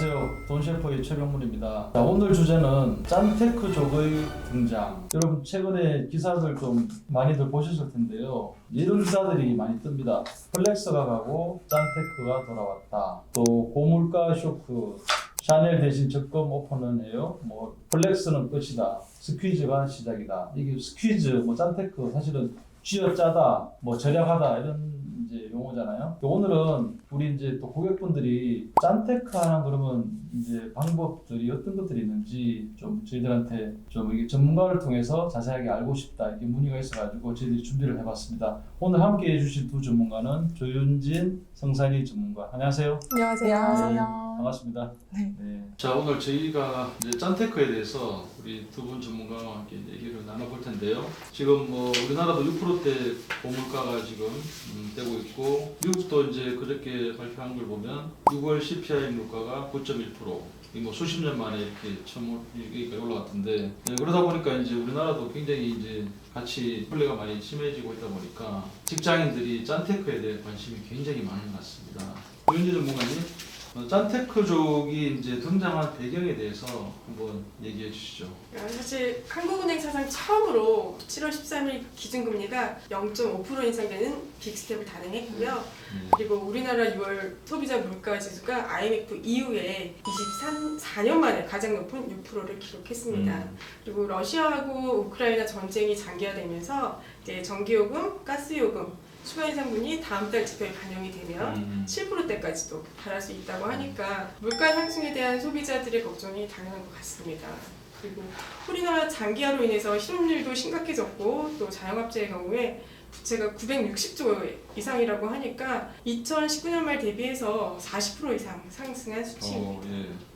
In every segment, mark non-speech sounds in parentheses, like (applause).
안녕하세요. 돈셰퍼의 최병문입니다. 자, 오늘 주제는 짠테크족의 등장. 여러분 최근에 기사들 좀 많이들 보셨을 텐데요. 이런 기사들이 많이 뜹니다. 플렉스가 가고 짠테크가 돌아왔다. 또 고물가 쇼크. 샤넬 대신 적금 오픈은 해요. 뭐 플렉스는 끝이다. 스퀴즈가 시작이다. 이게 스퀴즈, 뭐 짠테크 사실은 쥐어 짜다, 뭐 절약하다 이런 이제 용어잖아요. 오늘은 우리 이제 또 고객분들이 짠테크 하나 그러면 이제 방법들이 어떤 것들이 있는지 좀 저희들한테 좀 이게 전문가를 통해서 자세하게 알고 싶다 이게 문의가 있어가지고 저희들이 준비를 해봤습니다. 오늘 함께 해주실 두 전문가는 조윤진 성산이 전문가. 안녕하세요. 안녕하세요. 반갑습니다. 네. 자 오늘 저희가 이제 짠테크에 대해서 우리 두 분 전문가와 함께 얘기를 나눠볼 텐데요. 지금 뭐 우리나라도 6%대 고물가가 지금 음, 되고 있고 미국도 이제 그저께 발표한 걸 보면 6월 CPI 물가가 9.1%. 이뭐 수십 년 만에 이렇게 처음 여기까지 올라갔던데 네, 그러다 보니까 이제 우리나라도 굉장히 이제 같이 분리가 많이 심해지고 있다 보니까 직장인들이 짠테크에 대해 관심이 굉장히 많은 것 같습니다. 윤지 전문가님 어, 짠테크족이 이제 등장한 배경에 대해서 한번 얘기해 주시죠. 사실 한국은행 사상 처음으로 7월 13일 기준금리가 0.5% 인상되는 빅스텝을 단행했고요. 네. 그리고 우리나라 6월 소비자 물가 지수가 IMF 이후에 23, 4년 만에 가장 높은 6%를 기록했습니다. 음. 그리고 러시아하고 우크라이나 전쟁이 장기화되면서 이제 전기요금, 가스요금 추가 인상분이 다음 달 지표에 반영이 되면 음. 7%대까지도 달할 수 있다고 하니까 물가 상승에 대한 소비자들의 걱정이 당연한 것 같습니다. 그리고 우리나라 장기화로 인해서 실업률도 심각해졌고 또 자영업자의 경우에 부채가 960조 이상이라고 하니까 2019년 말 대비해서 40% 이상 상승한 수치입니다. 어,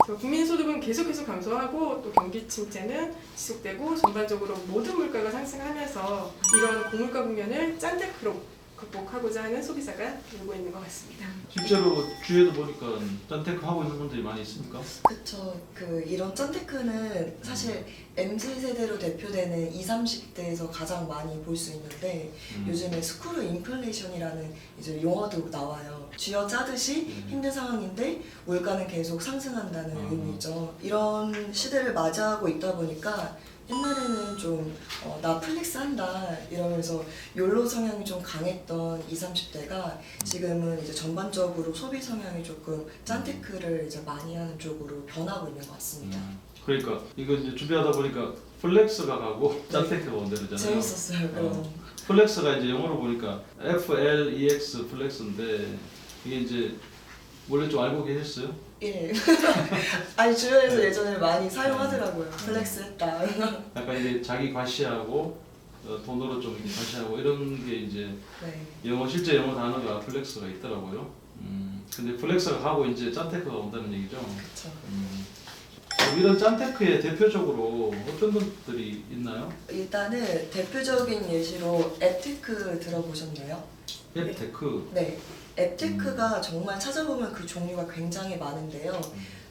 예. 국민소득은 계속해서 감소하고 또 경기 침체는 지속되고 전반적으로 모든 물가가 상승하면서 이런 고물가 국면을 짠테크로 극복하고자 하는 소비자가 늘고 있는 것 같습니다. 실제로 주위에도 보니까 짠테크 하고 있는 분들이 많이 있습니까? 그쵸. 그 이런 짠테크는 사실 MZ 세대로 대표되는 20, 30대에서 가장 많이 볼 수 있는데 음. 요즘에 스쿠르 인플레이션이라는 이제 용어도 나와요. 쥐어 짜듯이 음. 힘든 상황인데 물가는 계속 상승한다는 음. 의미죠. 이런 시대를 맞이하고 있다 보니까 옛날에는 좀, 어, 나 플렉스 한다 이러면서 욜로 성향이 좀 강했던 20, 30대가 지금은 이제 전반적으로 소비 성향이 조금 짠테크를 이제 많이 하는 쪽으로 변하고 있는 것 같습니다. 음. 그러니까 이거 이제 준비하다 보니까 플렉스가 가고 짠테크가 온다 그러잖아요. 재밌었어요, 그럼. 플렉스가 이제 영어로 보니까 F L E X 플렉스인데 이게 이제 원래 좀 알고 계셨어요? 예. (laughs) 아니, 주변에서 네. 예전에 많이 사용하더라고요. 플렉스 했다. (laughs) 약간 이제 자기 과시하고 어, 돈으로 좀 과시하고 이런 게 이제 네. 영어 실제 영어 단어가 플렉스가 있더라고요. 음, 근데 플렉스가 가고 이제 짠테크가 온다는 얘기죠. 그쵸. 음. 어, 이런 짠테크의 대표적으로 어떤 것들이 있나요? 일단은 대표적인 예시로 앱테크 들어보셨나요? 앱테크. 네. 앱테크가 정말 찾아보면 그 종류가 굉장히 많은데요.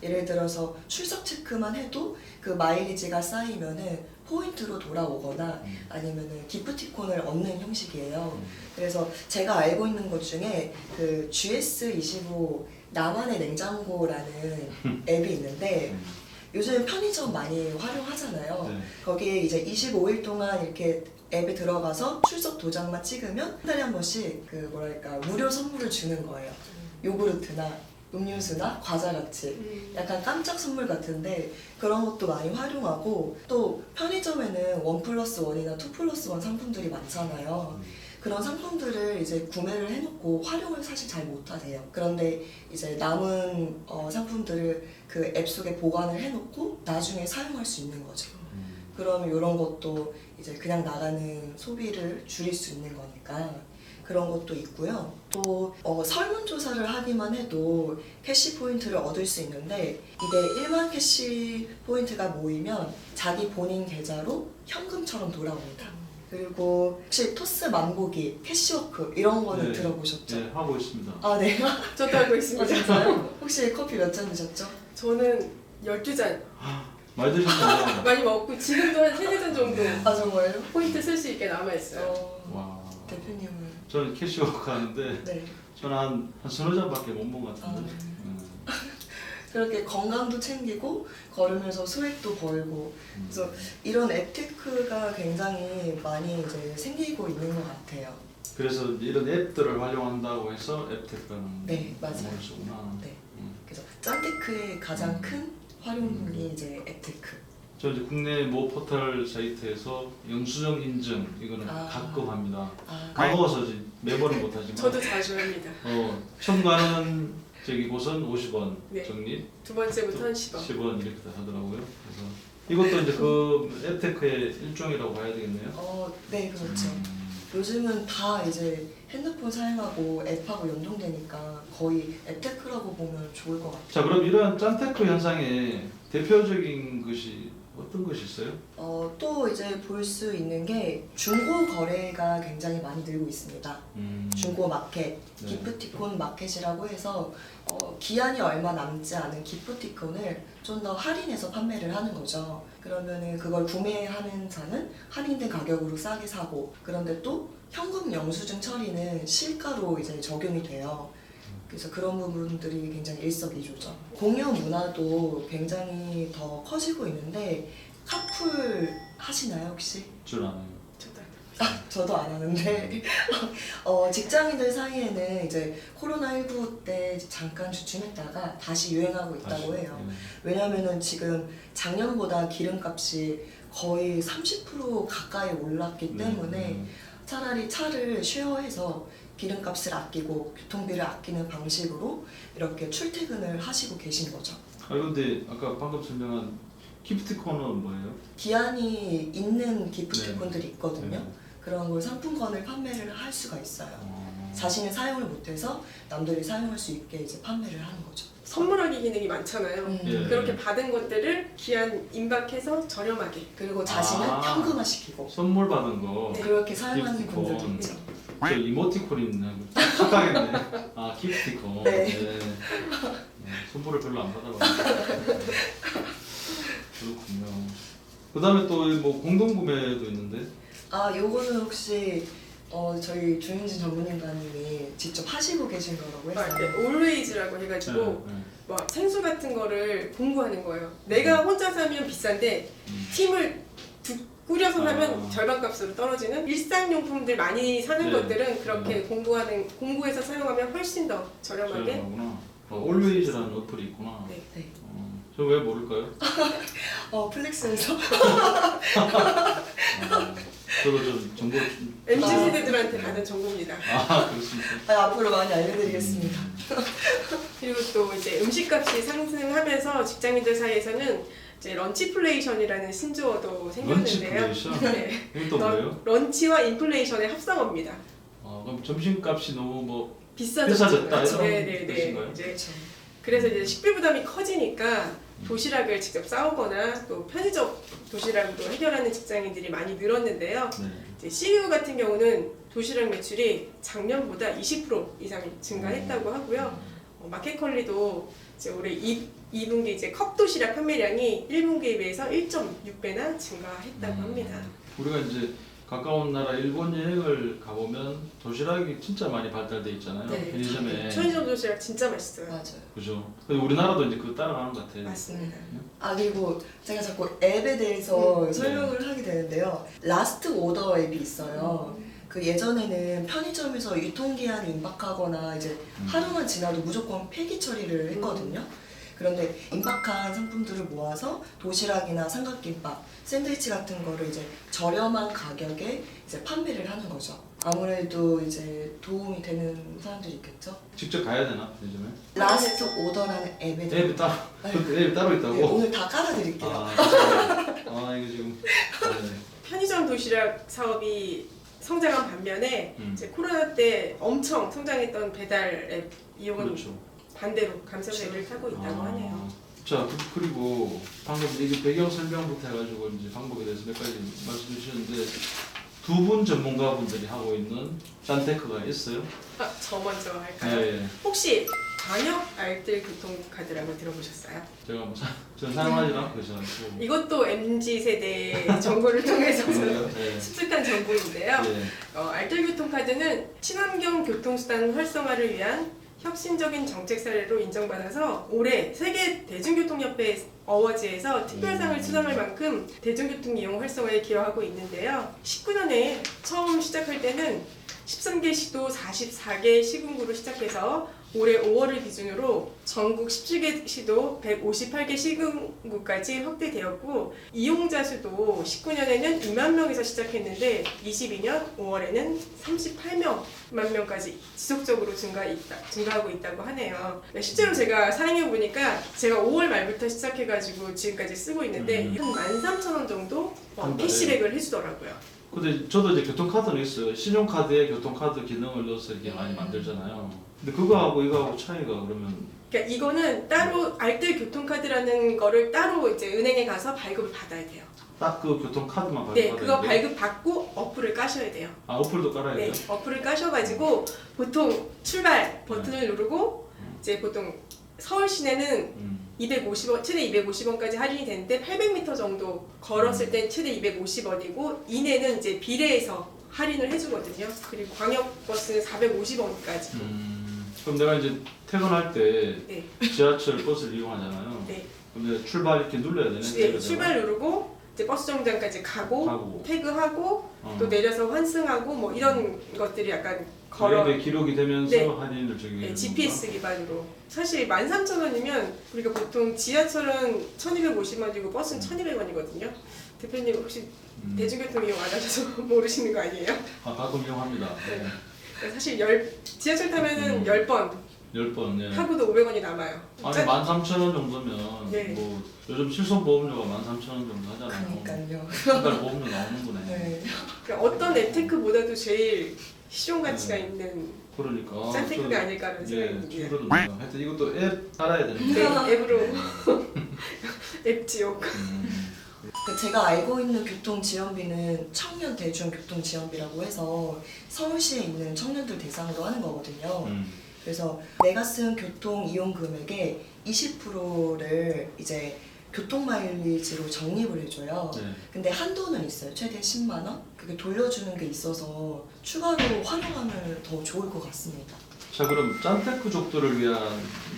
예를 들어서 출석 체크만 해도 그 마일리지가 쌓이면은 포인트로 돌아오거나 음. 아니면은 기프티콘을 얻는 형식이에요. 음. 그래서 제가 알고 있는 것 중에 그 GS25 나만의 냉장고라는 (laughs) 앱이 있는데 음. 요즘 편의점 많이 활용하잖아요. 네. 거기에 이제 25일 동안 이렇게 앱에 들어가서 출석 도장만 찍으면 한 달에 한 번씩 그 뭐랄까 무료 선물을 주는 거예요. 요구르트나 음료수나 과자 같이 음. 약간 깜짝 선물 같은데 그런 것도 많이 활용하고 또 편의점에는 원 플러스 원이나 투 플러스 원 상품들이 많잖아요. 그런 상품들을 이제 구매를 해놓고 활용을 사실 잘 못하세요. 그런데 이제 남은 어, 상품들을 그 앱 속에 보관을 해놓고 나중에 사용할 수 있는 거죠. 음. 그러면 이런 것도 이제 그냥 나가는 소비를 줄일 수 있는 거니까 그런 것도 있고요. 또 어, 설문조사를 하기만 해도 캐시 포인트를 얻을 수 있는데 이게 1만 캐시 포인트가 모이면 자기 본인 계좌로 현금처럼 돌아옵니다. 그리고 혹시 토스 만보기, 캐시워크 이런 거는 네. 들어보셨죠? 네, 하고 있습니다. 아 네. 저도 알고 아, 있습니다. 진짜요? (laughs) 혹시 커피 몇 잔 드셨죠? 저는 12잔 많 이 드셨네요. 많이 먹고 지금도 한 3, 4잔 정도 아 정말요? 포인트 쓸 수 있게 남아 있어요. 어, 와. 대표님은 저는 캐시워크 하는데 네. 저는 한, 한 서너 잔밖에 못 먹은 것 아, 같은데. 네. 음. (laughs) 그렇게 건강도 챙기고 걸으면서 수익도 벌고 그래서 이런 앱테크가 굉장히 많이 이제 생기고 있는 것 같아요. 그래서 이런 앱들을 활용한다고 해서 앱테크라는 네, 맞아요. 쓰구나. 네. 음. 그래서 짠테크의 가장 큰 활용이 이제 앱테크. 저 이제 국내 모 포털 사이트에서 영수증 인증 이거는 아. 가끔 합니다. 아, 까먹어서 이제 매번은 (laughs) 못하지만 저도 자주 합니다. 어, 처음 가는 저기 곳은 50원 네. 적립, 두 번째부터는 10원. 10원 이렇게 하더라고요. 그래서 이것도 이제 그 (laughs) 앱테크의 일종이라고 봐야 되겠네요. 어, 네 그렇죠. 음. 요즘은 다 이제 핸드폰 사용하고 앱하고 연동되니까 거의 앱테크라고 보면 좋을 것 같아요. 자 그럼 이러한 짠테크 현상의 대표적인 것이 어떤 것이 있어요? 어, 또 이제 볼 수 있는 게 중고 거래가 굉장히 많이 늘고 있습니다. 음. 중고 마켓, 네. 기프티콘 마켓이라고 해서 어, 기한이 얼마 남지 않은 기프티콘을 좀 더 할인해서 판매를 하는 거죠. 그러면은 그걸 구매하는 자는 할인된 가격으로 싸게 사고 그런데 또 현금 영수증 처리는 실가로 이제 적용이 돼요. 그래서 그런 부분들이 굉장히 일석이조죠. 공유 문화도 굉장히 더 커지고 있는데 카풀 하시나요 혹시? 줄. 저도 아, 저도 안 하는데 (laughs) 어, 직장인들 사이에는 이제 코로나19 때 잠깐 주춤했다가 다시 유행하고 있다고 다시, 해요. 네. 왜냐면은 지금 작년보다 기름값이 거의 30% 가까이 올랐기 때문에 네. 차라리 차를 쉐어해서 기름값을 아끼고 교통비를 아끼는 방식으로 이렇게 출퇴근을 하시고 계신 거죠. 아 근데 아까 방금 설명한 기프티콘은 뭐예요? 기한이 있는 기프티콘들이 있거든요. 네. 그런 걸 상품권을 판매를 할 수가 있어요. 어. 자신이 사용을 못해서 남들이 사용할 수 있게 이제 판매를 하는 거죠. 선물하기 기능이 많잖아요. 음. 예. 그렇게 받은 것들을 기한 임박해서 저렴하게. 그리고 자신은 아. 현금화시키고 선물 받은 거. 네, 그렇게 사용하는 기프티콘. 분들도 있죠. 저 이모티콘 있네. 착각했네. 아 기프티콘. 네. 네, 선물을 별로 안 받아봤는데. 그렇군요. 그 다음에 또 뭐 공동 구매도 있는데. 아, 요거는 혹시 어, 저희 조윤진 전문인가님이 직접 하시고 계신 거라고 막 이렇게 해서 always라고 해가지고 네, 네. 뭐 생수 같은 거를 공구하는 거예요. 내가 혼자 사면 비싼데 음. 팀을 두, 꾸려서 사면 아. 절반 값으로 떨어지는 일상용품들 많이 사는 네. 것들은 그렇게 공구하는 공구해서 사용하면 훨씬 더 저렴하게 저렴하구나. 어, 올웨이즈라는 어플이 있구나. 네. 네. 어, 저왜 모를까요? (laughs) 어, 플렉스에서 어, 저도 좀 정보 좀- MZ 아. 세대들한테 가는 정보입니다. 아 그렇습니까? 아, 앞으로 많이 알려드리겠습니다. (laughs) 그리고 또 이제 음식값이 상승하면서 직장인들 사이에서는 이제 런치플레이션이라는 신조어도 생겼는데요. 런치플레이션? 네. 이건 또 뭐예요? 런치와 인플레이션의 합성어입니다. 어, 그럼 점심값이 너무 뭐 비싸졌죠. 비싸졌다 이런 네네네. 뜻인가요? 이제 그렇죠. 그래서 이제 식비 부담이 커지니까 도시락을 직접 싸오거나 또 편의점 도시락으로 해결하는 직장인들이 많이 늘었는데요. 네. 이제 CU 같은 경우는 도시락 매출이 작년보다 20% 이상 증가했다고 하고요. 어, 마켓컬리도 이제 올해 2, 2분기 이제 컵 도시락 판매량이 1분기에 비해서 1.6배나 증가했다고 음. 합니다. 우리가 이제 가까운 나라 일본 여행을 가보면 도시락이 진짜 많이 발달돼 있잖아요. 네, 편의점에. 편의점 도시락 진짜 맛있어요. 맞아요. 그죠. 근데 우리나라도 이제 그거 따라가는 것 같아요. 맞습니다. 아 그리고 제가 자꾸 앱에 대해서 음. 설명을 하게 되는데요. 라스트 오더 앱이 있어요. 그 예전에는 편의점에서 유통기한이 임박하거나 이제 음. 하루만 지나도 무조건 폐기 처리를 했거든요. 그런데 임박한 상품들을 모아서 도시락이나 삼각김밥, 샌드위치 같은 거를 이제 저렴한 가격에 이제 판매를 하는 거죠. 아무래도 이제 도움이 되는 사람들이 있겠죠. 직접 가야 되나 편의점에? 라스트 오더라는 앱에 앱이 따로 네. (laughs) 그 앱이 따로 있다고. 네, 오늘 다 깔아드릴게요. 아, 진짜. 아 이거 지금. 네. 편의점 도시락 사업이 성장한 반면에 음. 이제 코로나 때 엄청 성장했던 배달 앱 이용은 그렇죠. 반대로 감소세를 타고 있다고 아, 하네요. 자 그- 그리고 방금 이게 배경 설명부터 해가지고 이제 방법에 대해서 몇 가지 말씀 주셨는데 두 분 전문가분들이 하고 있는 짠테크가 있어요. 아, 저 먼저 할까요? 네. 혹시 광역 알뜰 교통카드라고 들어보셨어요? 제가 뭐 사, 저는 사용하지 않고 있어가지고. 이것도 MZ 세대 정보를 (laughs) 통해서 네. 습득한 정보인데요. 네. 어, 알뜰 교통카드는 친환경 교통수단 활성화를 위한 혁신적인 정책 사례로 인정받아서 올해 세계 대중교통협회 어워즈에서 특별상을 수상할 만큼 대중교통 이용 활성화에 기여하고 있는데요. 19년에 처음 시작할 때는 13개 시도 44개 시군구로 시작해서 올해 5월을 기준으로 전국 17개 시도 158개 시군구까지 확대되었고 이용자 수도 19년에는 2만 명에서 시작했는데 22년 5월에는 38만 명까지 지속적으로 증가 있다, 증가하고 있다고 하네요. 네, 실제로 제가 사용해 보니까 제가 5월 말부터 시작해가지고 지금까지 쓰고 있는데 음. 한 13,000원 정도 어? 캐시백을 해주더라고요. 근데 저도 이제 교통카드는 있어요. 신용카드에 교통카드 기능을 넣어서 이렇게 많이 만들잖아요. 근데 그거하고 이거하고 차이가 그러면 그러니까 이거는 따로 알뜰 교통카드라는 거를 따로 이제 은행에 가서 발급을 받아야 돼요. 딱 그 교통 카드만 네, 발급받아야 그거 돼요? 발급 받고 어플을 까셔야 돼요. 아 어플도 깔아야 네, 돼요? 어플을 까셔가지고 보통 출발 버튼을 누르고 이제 보통 서울 시내는 음. 250원, 최대 250원까지 할인이 되는데 800m 정도 걸었을 땐 최대 250원이고 이내는 이제 비례해서 할인을 해주거든요. 그리고 광역버스는 450원까지. 음. 그럼 내가 이제 퇴근할 때 네, 지하철 버스를 이용하잖아요. 네. 그럼 내가 출발 이렇게 눌러야 되네. 네, 출발 누르고 이제 버스 정류장까지 가고 가고 태그하고 어. 또 내려서 환승하고 뭐 이런 것들이 약간 걸어 걸어 기록이 되면서 네. 할인을 저기 네, GPS 기반으로 사실 13,000원이면 우리가 보통 지하철은 1,250원이고 버스는 1,200원이거든요. 대표님 혹시 음. 대중교통 이용 안 하셔서 (laughs) 모르시는 거 아니에요? 아 가끔 이용합니다. 네. 사실 열, 지하철 타면은 음. 10번 열 번. 네. 타고도 500원이 남아요. 아니 짠! 13,000원 정도면 네. 뭐 요즘 실손 보험료가 13,000원 정도 하잖아요. 그러니까요. 한달 보험료 나오는 거네. 네. 그러니까 어떤 앱테크보다도 제일 실용 가치가 네. 있는 그러니까 짠 테크가 아닐까라는 생각이 예, 듭니다. 그러거든요. 하여튼 이것도 앱 깔아야 되는데. 네, 앱으로 (laughs) 앱 지옥. 음. 그 제가 알고 있는 교통지원비는 청년 대중 교통지원비라고 해서 서울시에 있는 청년들 대상으로 하는 거거든요. 음. 그래서 내가 쓴 교통 이용 금액의 20%를 이제 교통 마일리지로 적립을 해줘요. 네. 근데 한도는 있어요. 최대 10만 원. 그게 돌려주는 게 있어서 추가로 활용하면 더 좋을 것 같습니다. 자 그럼 짠테크족들을 위한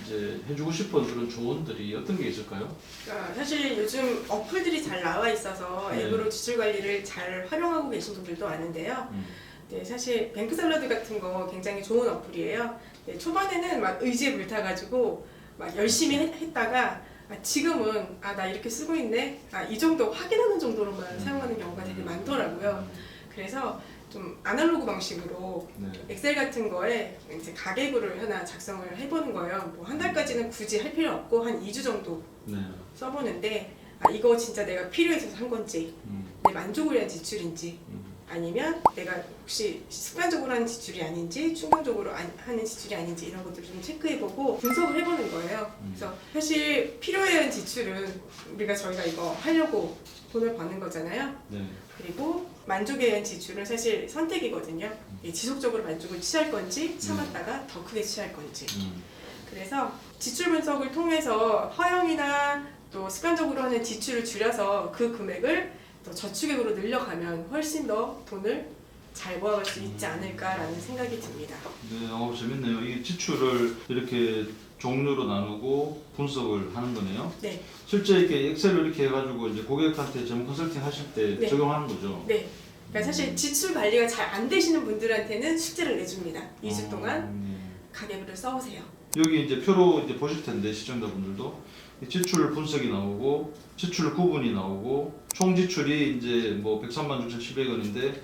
이제 해주고 싶은 그런 조언들이 어떤 게 있을까요? 그러니까 사실 요즘 어플들이 잘 나와 있어서 네. 앱으로 지출 관리를 잘 활용하고 계신 분들도 많은데요. 음. 네, 사실 뱅크 샐러드 같은 거 굉장히 좋은 어플이에요. 네, 초반에는 막 의지에 불타가지고 막 열심히 했, 했다가 아, 지금은 아 나 이렇게 쓰고 있네. 아 이 정도 확인하는 정도로만 사용하는 경우가 되게 많더라고요. 그래서 좀 아날로그 방식으로 네. 엑셀 같은 거에 이제 가계부를 하나 작성을 해보는 거예요. 뭐 한 달까지는 굳이 할 필요 없고 한 2주 정도 네. 써보는데 아 이거 진짜 내가 필요해서 산 건지 음. 내 만족을 위한 지출인지 음. 아니면 내가 혹시 습관적으로 하는 지출이 아닌지 충동적으로 안- 하는 지출이 아닌지 이런 것들을 좀 체크해보고 분석을 해보는 거예요. 음. 그래서 사실 필요에 의한 지출은 우리가 저희가 이거 하려고 돈을 버는 거잖아요. 네. 그리고 만족에 의한 지출은 사실 선택이거든요. 이 지속적으로 만족을 취할 건지 참았다가 더 크게 취할 건지. 음. 그래서 지출 분석을 통해서 허용이나 또 습관적으로 하는 지출을 줄여서 그 금액을 더 저축액으로 늘려가면 훨씬 더 돈을 잘 모아갈 수 있지 않을까라는 생각이 듭니다. 네, 어, 재밌네요. 이게 지출을 이렇게 종류로 나누고 분석을 하는 거네요. 네, 실제 이렇게 엑셀을 이렇게 해가지고 이제 고객한테 전문 컨설팅 하실 때 네. 적용하는 거죠. 네. 그러니까 사실 지출 관리가 잘 안 되시는 분들한테는 숙제를 내줍니다. 2주 어, 동안 네. 가계부를 써오세요. 여기 이제 표로 이제 보실 텐데 시청자분들도 이 지출 분석이 나오고 지출 구분이 나오고 총 지출이 이제 뭐 103만 6,700원인데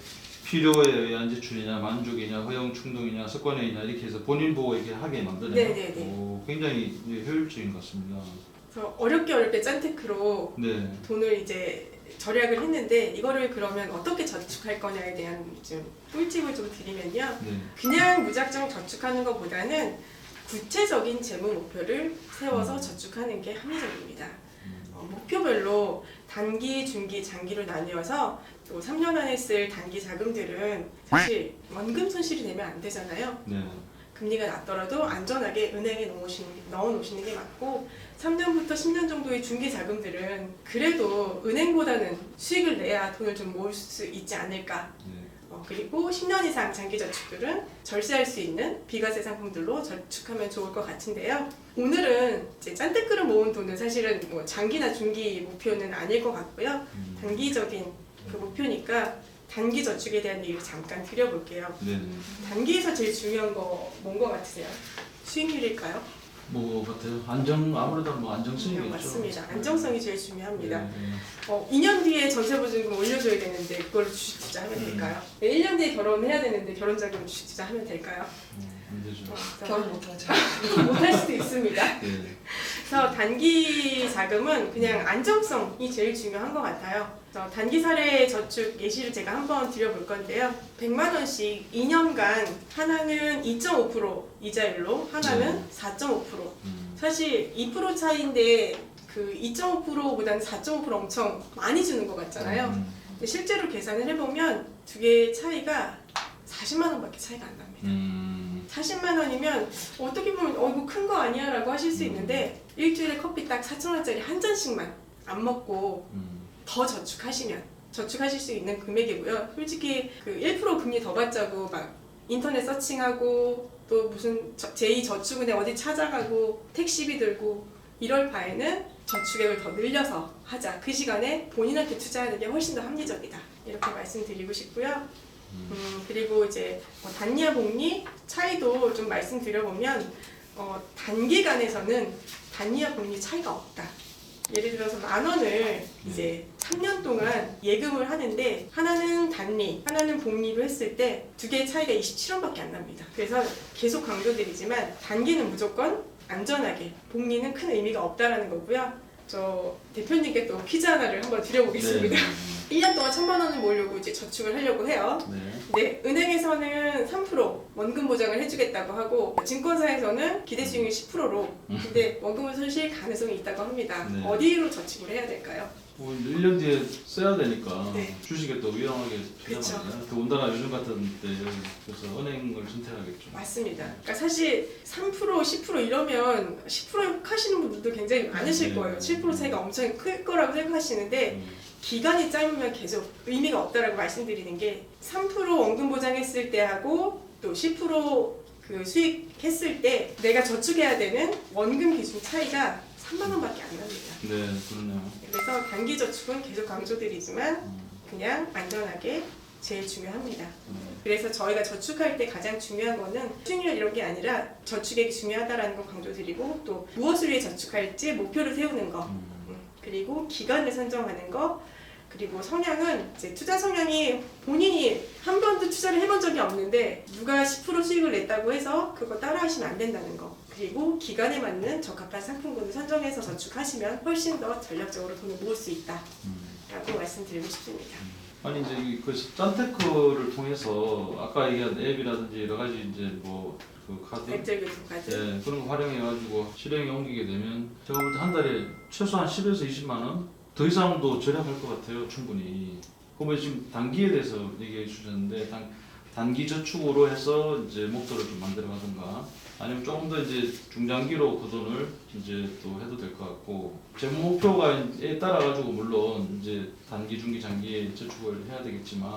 필요에 의한 지출이냐 만족이냐 허용 충동이냐 습관이냐 이렇게 해서 본인 보고 이렇게 하게 만드네요. 네네네. 오, 굉장히 이제 효율적인 것 같습니다. 그래서 어렵게 어렵게 짠테크로 네. 돈을 이제 절약을 했는데 이거를 그러면 어떻게 저축할 거냐에 대한 좀 꿀팁을 좀 드리면요. 네. 그냥 무작정 저축하는 것보다는 구체적인 재무 목표를 세워서 음. 저축하는 게 합리적입니다. 음. 어, 목표별로 단기, 중기, 장기로 나뉘어서 또 3년 안에 쓸 단기 자금들은 사실 원금 손실이 되면 안 되잖아요. 네. 금리가 낮더라도 안전하게 은행에 넣으시는, 넣어놓으시는 게 맞고 3년부터 10년 정도의 중기 자금들은 그래도 은행보다는 수익을 내야 돈을 좀 모을 수 있지 않을까 네. 어, 그리고 10년 이상 장기 저축들은 절세할 수 있는 비과세 상품들로 저축하면 좋을 것 같은데요. 오늘은 이제 짠테크를 모은 돈은 사실은 뭐 장기나 중기 목표는 아닐 것 같고요. 단기적인 그 목표니까 단기 저축에 대한 얘기를 잠깐 드려볼게요. 네. 단기에서 제일 중요한 거 뭔 거 같으세요? 수익률일까요? 뭐 같아요. 안정 아무래도 뭐 네, 안정성이겠죠. 맞습니다. 안정성이 제일 중요합니다. 네, 네. 어, 2년 뒤에 전세보증금 올려줘야 되는데 그걸로 주식 투자 하면 음. 될까요? 네, 1년 뒤에 결혼해야 되는데 결혼 자금 주식 투자 하면 될까요? 어, 안 되죠. 어, 결혼 못하죠. (laughs) 못할 수도 있습니다. 네. 그래서 단기 자금은 그냥 안정성이 제일 중요한 것 같아요. 그래서 단기 사례 저축 예시를 제가 한번 드려볼 건데요. 100만 원씩 2년간 하나는 2.5% 이자율로 하나는 4.5%. 음. 사실 2% 차이인데 그 2.5%보다는 4.5% 엄청 많이 주는 것 같잖아요. 음. 실제로 계산을 해보면 두 개의 차이가 40만 원밖에 차이가 안 납니다. 음. 40만 원이면 어떻게 보면 어 이거 큰 거 아니야 라고 하실 수 있는데 일주일에 커피 딱 4천 원짜리 한 잔씩만 안 먹고 음. 더 저축하시면 저축하실 수 있는 금액이고요. 솔직히 그 1% 금리 더 받자고 막 인터넷 서칭하고 또 무슨 저- 제2 저축은행 어디 찾아가고 택시비 들고 이럴 바에는 저축액을 더 늘려서 하자. 그 시간에 본인한테 투자하는 게 훨씬 더 합리적이다. 이렇게 말씀드리고 싶고요. 음, 그리고 이제 뭐 단리와 복리 차이도 좀 말씀드려보면 어, 단기간에서는 단리와 복리 차이가 없다. 예를 들어서 만 원을 이제 3년 동안 예금을 하는데 하나는 단리, 하나는 복리로 했을 때 두 개의 차이가 27원밖에 안 납니다. 그래서 계속 강조드리지만 단기는 무조건 안전하게, 복리는 큰 의미가 없다라는 거고요. 저 대표님께 또 퀴즈 하나를 한번 드려보겠습니다. 네. (laughs) 1년 동안 천만 원을 모으려고 이제 저축을 하려고 해요. 네. 네, 은행에서는 3% 원금 보장을 해주겠다고 하고 증권사에서는 기대 수익률 10%로 근데 원금을 손실 가능성이 있다고 합니다. 네. 어디로 저축을 해야 될까요? 뭐 1년 뒤에 써야 되니까 네. 주식에 또 위험하게 그쵸. 투자하잖아요. 더군다나 요즘 같은 때 그래서 은행을 선택하겠죠. 맞습니다. 그러니까 사실 3% 10% 이러면 10% 하시는 분들도 굉장히 많으실 네. 거예요. 7% 차이가 엄청 클 거라고 생각하시는데 음. 기간이 짧으면 계속 의미가 없다라고 말씀드리는 게 3% 원금 보장했을 때 하고 또 10%그 수익 했을 때 내가 저축해야 되는 원금 기준 차이가 3만 원밖에 안 납니다. 네, 그러네요. 그래서 단기 저축은 계속 강조드리지만 음. 그냥 안전하게 제일 중요합니다. 음. 그래서 저희가 저축할 때 가장 중요한 거는 수익률 이런 게 아니라 저축액이 중요하다라는 거 강조드리고 또 무엇을 위해 저축할지 목표를 세우는 거 음. 음, 그리고 기간을 선정하는 거 그리고 성향은 이제 투자 성향이 본인이 한 번도 투자를 해본 적이 없는데 누가 10% 수익을 냈다고 해서 그거 따라 하시면 안 된다는 거 그리고 기간에 맞는 적합한 상품군을 선정해서 저축하시면 훨씬 더 전략적으로 돈을 모을 수 있다라고 음. 말씀드리고 싶습니다. 아니 이제 이 그 짠테크를 통해서 아까 얘기한 앱이라든지 여러 가지 이제 뭐그 카드 액절 교통카드 네, 그런 거 활용해가지고 실행에 옮기게 되면 제가 볼 때 한 달에 최소한 10에서 20만 원? 더 이상도 절약할 것 같아요, 충분히. 그러면 지금 단기에 대해서 얘기해 주셨는데 단, 단기 저축으로 해서 이제 목표를 좀 만들어 가든가 아니면 조금 더 이제 중장기로 그 돈을 이제 또 해도 될 것 같고 제 목표가에 따라 가지고 물론 이제 단기, 중기, 장기에 저축을 해야 되겠지만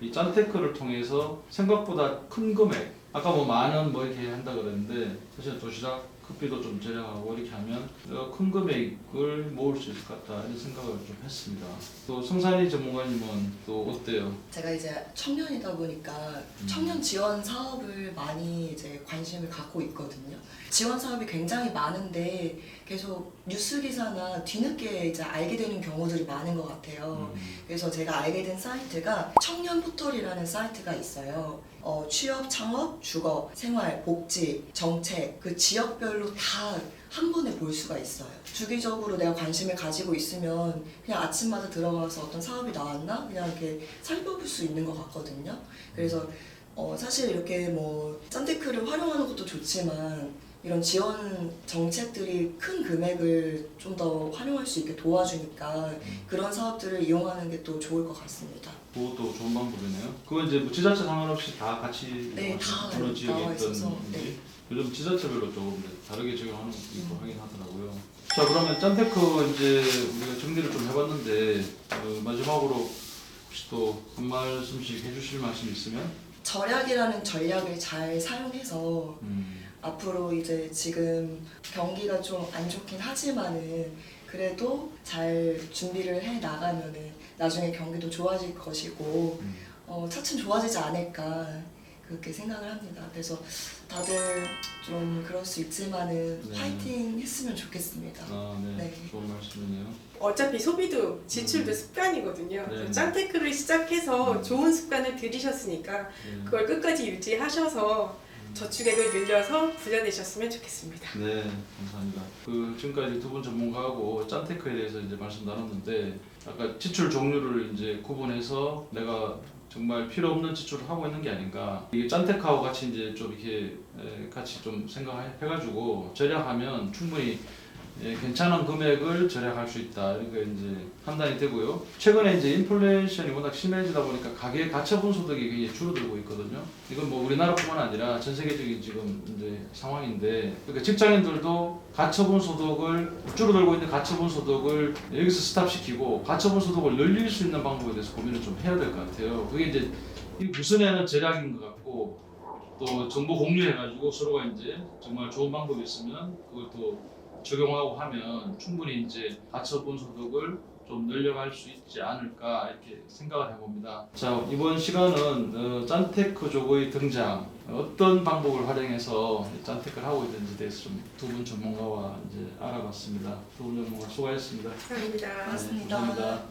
이 짠테크를 통해서 생각보다 큰 금액 아까 뭐 만 원 뭐 이렇게 한다 그랬는데 사실 도시락 커피도 좀 절약하고 이렇게 하면 내가 큰 금액을 모을 수 있을 것 같다 이런 생각을 좀 했습니다. 또 성산이 전문가님은 또 어때요? 제가 이제 청년이다 보니까 음. 청년 지원 사업을 많이 이제 관심을 갖고 있거든요. 지원 사업이 굉장히 많은데 계속 뉴스 기사나 뒤늦게 이제 알게 되는 경우들이 많은 것 같아요. 음. 그래서 제가 알게 된 사이트가 청년 포털이라는 사이트가 있어요. 어, 취업, 창업, 주거, 생활, 복지, 정책, 그 지역별로 다 한 번에 볼 수가 있어요. 주기적으로 내가 관심을 가지고 있으면 그냥 아침마다 들어가서 어떤 사업이 나왔나? 그냥 이렇게 살펴볼 수 있는 것 같거든요. 그래서 어, 사실 이렇게 뭐 짠테크를 활용하는 것도 좋지만 이런 지원 정책들이 큰 금액을 좀 더 활용할 수 있게 도와주니까 그런 사업들을 이용하는 게 또 좋을 것 같습니다. 그것도 좋은 방법이네요. 그건 이제 뭐 지자체 상관없이 다 같이 네, 다 어느 지역에 나와 있던 있어서, 건지 네. 요즘 지자체별로 조금 이제 다르게 적용하는 것도 있고 음. 하긴 하더라고요. 자 그러면 짠테크 이제 우리가 정리를 좀 해봤는데 그 마지막으로 혹시 또 한 말씀씩 해주실 말씀 있으면? 절약이라는 전략을 잘 사용해서 음, 앞으로 이제 지금 경기가 좀 안 좋긴 하지만은 그래도 잘 준비를 해 나가면은 나중에 경기도 좋아질 것이고 음. 어, 차츰 좋아지지 않을까 그렇게 생각을 합니다. 그래서 다들 좀 그럴 수 있지만은 네. 파이팅 했으면 좋겠습니다. 아, 네. 네. 좋은 말씀이네요. 어차피 소비도 지출도 음. 습관이거든요. 네. 짠테크를 시작해서 음. 좋은 습관을 들이셨으니까 네. 그걸 끝까지 유지하셔서 저축액을 늘려서 부자 되셨으면 좋겠습니다. 네, 감사합니다. 그 지금까지 두 분 전문가하고 짠테크에 대해서 이제 말씀 나눴는데 아까 지출 종류를 이제 구분해서 내가 정말 필요 없는 지출을 하고 있는 게 아닌가. 이게 짠테크하고 같이 이제 좀 이렇게 에, 같이 좀 생각해가지고 절약하면 충분히 예, 괜찮은 금액을 절약할 수 있다. 이렇게 이제 판단이 되고요. 최근에 이제 인플레이션이 워낙 심해지다 보니까 가계 가처분 소득이 굉장히 줄어들고 있거든요. 이건 뭐 우리나라뿐만 아니라 전 세계적인 지금 이제 상황인데, 그러니까 직장인들도 가처분 소득을 줄어들고 있는 가처분 소득을 여기서 스탑시키고 가처분 소득을 늘릴 수 있는 방법에 대해서 고민을 좀 해야 될 것 같아요. 그게 이제 이 무슨에는 절약인 것 같고 또 정보 공유해가지고 서로가 이제 정말 좋은 방법이 있으면 그것도 적용하고 하면 충분히 이제 가처분 소득을 좀 늘려갈 수 있지 않을까 이렇게 생각을 해봅니다. 자 이번 시간은 어, 짠테크족의 등장 어떤 방법을 활용해서 이 짠테크를 하고 있는지 대해서 좀 두 분 전문가와 이제 알아봤습니다. 두 분 전문가 수고하셨습니다. 감사합니다. 네, 감사합니다.